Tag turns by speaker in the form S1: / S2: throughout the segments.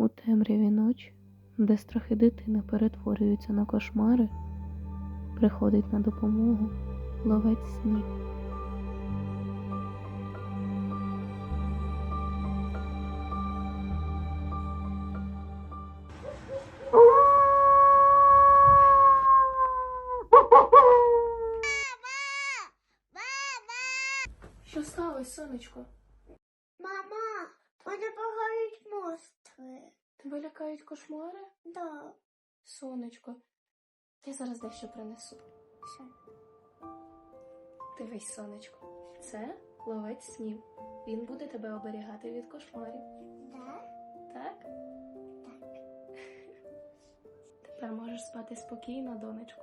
S1: У темряві ночі, де страхи дитини перетворюються на кошмари, приходить на допомогу ловець снів.
S2: Що сталося, сонечко?
S3: Мама, вони пугають монстри.
S2: Тебе лякають кошмари?
S3: Да.
S2: Сонечко, я зараз дещо принесу.
S3: Що?
S2: Дивись, сонечко. Це ловець снів. Він буде тебе оберігати від кошмарів.
S3: Да?
S2: Так?
S3: Так.
S2: Тепер можеш спати спокійно, донечко.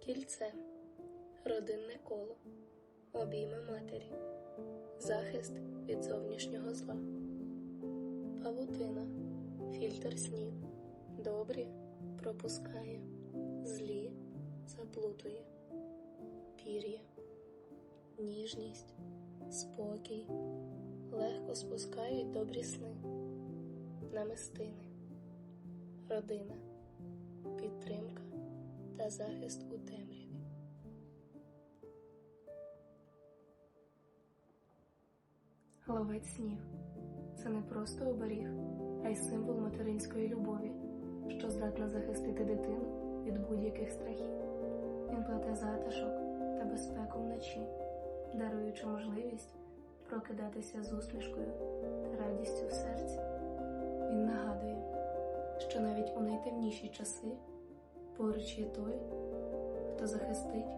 S2: Кільце. Родинне коло. Обійми матері. Захист від зовнішнього зла. Павутина. Фільтр снів. Добрі пропускає. Злі заплутує. Пір'я. Ніжність. Спокій. Легко спускають добрі сни. Намистини. Родина. Підтримка та захист у темряві. Ловець снів це не просто оберіг, а й символ материнської любові, що здатна захистити дитину від будь-яких страхів. Він плете затишок та безпеку вночі, даруючи можливість прокидатися з усмішкою та радістю в серці. Він нагадує, що навіть у найтемніші часи поруч є той, хто захистить